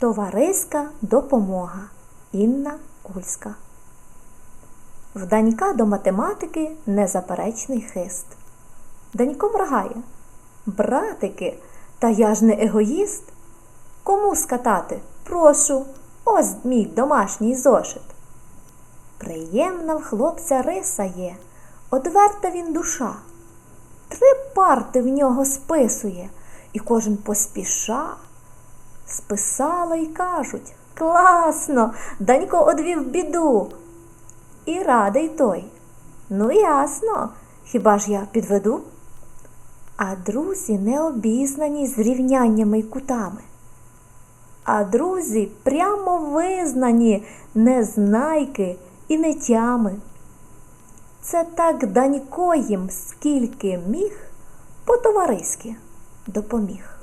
Товариська допомога Інна Кульська. В Данька до математики незаперечний хист. Данько моргає. Братики, та я ж не егоїст. Кому скатати? Прошу, ось мій домашній зошит. Приємна в хлопця риса є, одверта він душа. Три парти в нього списує, і кожен поспіша. Списала й кажуть класно, Данько одвів біду. І радий той. Ну, ясно, хіба ж я підведу? А друзі не обізнані з рівняннями й кутами. А друзі прямо визнані незнайки і не тями. Це так Данько їм скільки міг, по-товариськи допоміг.